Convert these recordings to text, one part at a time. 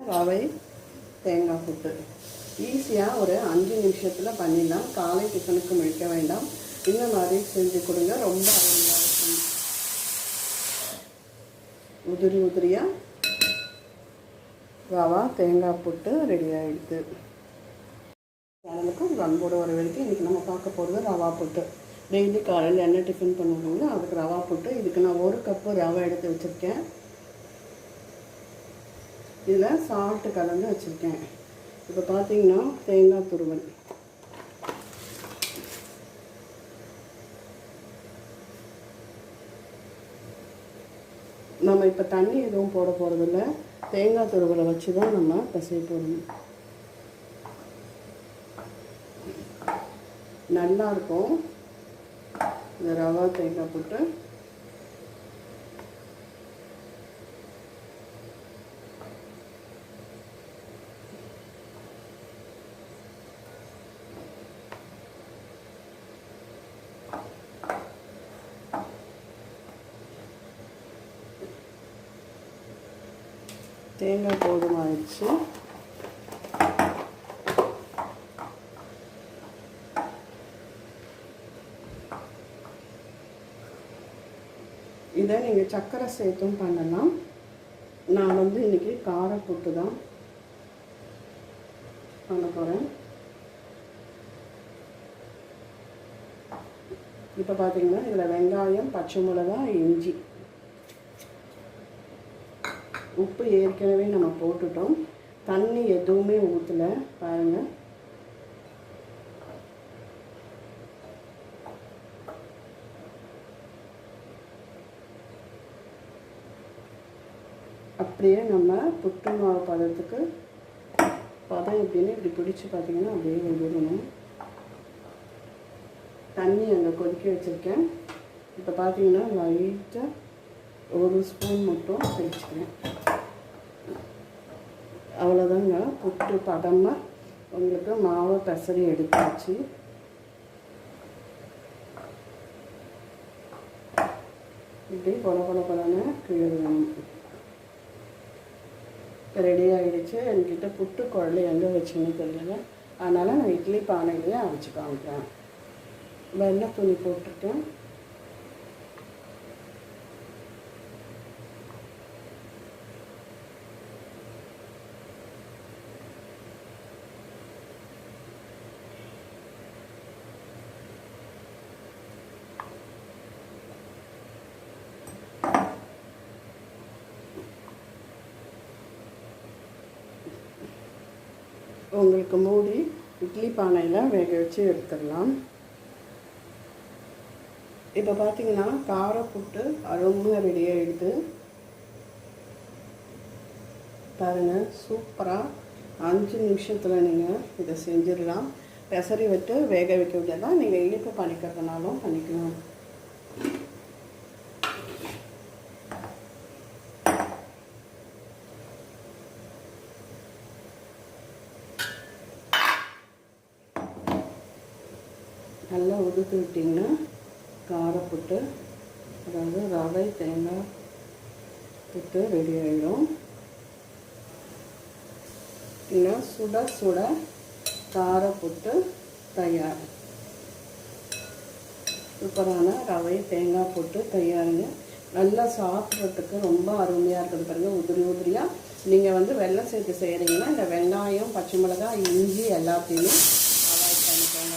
ரவை தேங்காய் புட்டு ஈஸியாக ஒரு அஞ்சு நிமிஷத்தில் பண்ணிடலாம். காலை டிஃபனுக்கு முழிக்க வேண்டாம். இந்த மாதிரி செஞ்சு கொடுங்க. ரொம்ப அருமையாக இருக்கும். உதிரி உதிரியாக ரவா தேங்காய் புட்டு ரெடி ஆகிடுது சேனலுக்கு உங்கள் அன்போடு வர வரைக்கும் இன்றைக்கி நம்ம பார்க்க போகிறது ரவா புட்டு. டெய்லி காலையில் என்ன டிஃபன் பண்ணுவாங்களோ அதுக்கு ரவா புட்டு. இதுக்கு நான் ஒரு கப்பு ரவை எடுத்து வச்சுருக்கேன். இதில் சால்ட்டு கலந்து வச்சுருக்கேன். இப்போ பார்த்தீங்கன்னா தேங்காய் துருவல். நம்ம இப்போ தண்ணி எதுவும் போட போகிறதில்ல தேங்காய் துருவலை வச்சு தான் நம்ம பசை போடணும். நல்லாயிருக்கும் இந்த ரவா தேங்காய் போட்டு தேங்காய் போதுமாகிடுச்சு இதை நீங்கள் சர்க்கரை சேர்த்தும் பண்ணலாம். நான் வந்து இன்றைக்கி காரப்புட்டு தான் பண்ண போகிறேன் இப்போ பார்த்தீங்கன்னா இதில் வெங்காயம் பச்சை மிளகா இஞ்சி. உப்பு ஏற்கனவே நம்ம போட்டுட்டோம். தண்ணி எதுவுமே ஊற்றலை பாருங்கள் அப்படியே நம்ம புட்டு மாவு பதத்துக்கு பதம் எப்படின்னு இப்படி பிடிச்சி பார்த்தீங்கன்னா அப்படியே விடணும் தண்ணி அங்கே கொதிக்க வச்சுருக்கேன். இப்போ பார்த்தீங்கன்னா லைட்டாக ஒரு ஸ்பூன் மட்டும் தெளிச்சுக்கிறேன். அவ்வளோதாங்க புட்டு பதமாக உங்களுக்கு மாவை பெசரி எடுத்தாச்சு. இப்படி கொல கொல கொலன்னு கிழணும் ரெடி ஆகிடுச்சு என்கிட்ட புட்டு குழல் எங்கே வச்சுன்னு தெரியல. அதனால் நான் இட்லி பானையிலேயே அரைச்சி காமிக்கிறேன். வெள்ளை துணி போட்டிருக்கேன்? உங்களுக்கு மூடி இட்லி பானையில் வேக வச்சு எடுத்துடலாம். இப்போ பார்த்தீங்கன்னா காரப்புட்டு புட்டு அருமையாக ரெடி ஆகிடுது பாருங்கள் சூப்பராக அஞ்சு நிமிஷத்தில் நீங்கள் இதை செஞ்சிடலாம். பெசரி விட்டு வேக வைக்க வேண்டியதான் நீங்கள் இனிப்பு பண்ணிக்கிறதுனாலும் பண்ணிக்கலாம். நல்லா உதுத்து விட்டிங்கன்னா காரப்புட்டு அதாவது ரவை தேங்காய் புட்டு ரெடி ஆகிடும் இல்லை சுட சுட காரப்புட்டு தயார். சூப்பரான ரவை தேங்காய் போட்டு தயாருங்க. நல்லா சாப்பிட்றதுக்கு ரொம்ப அருமையாக இருக்குது பாருங்கள் உதிரி உதிரியாக நீங்கள் வந்து வெள்ளம் சேர்த்து செய்கிறீங்கன்னா இந்த வெங்காயம் பச்சை மிளகாய் இஞ்சி எல்லாத்தையும் அவாய்ட் பண்ணிக்கோங்க.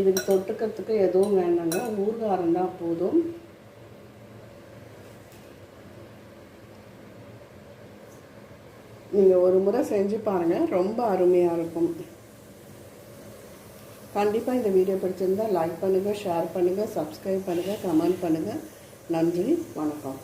இதுக்கு தொட்டுக்கிறதுக்கு எதுவும் வேணாங்க ஊர்காரம் தான் போதும். நீங்கள் ஒரு முறை செஞ்சு பாருங்கள் ரொம்ப அருமையாக இருக்கும். கண்டிப்பாக இந்த வீடியோ பிடிச்சிருந்தால் லைக் பண்ணுங்கள் ஷேர் பண்ணுங்கள் சப்ஸ்கிரைப் பண்ணுங்கள் கமெண்ட் பண்ணுங்கள் நன்றி வணக்கம்.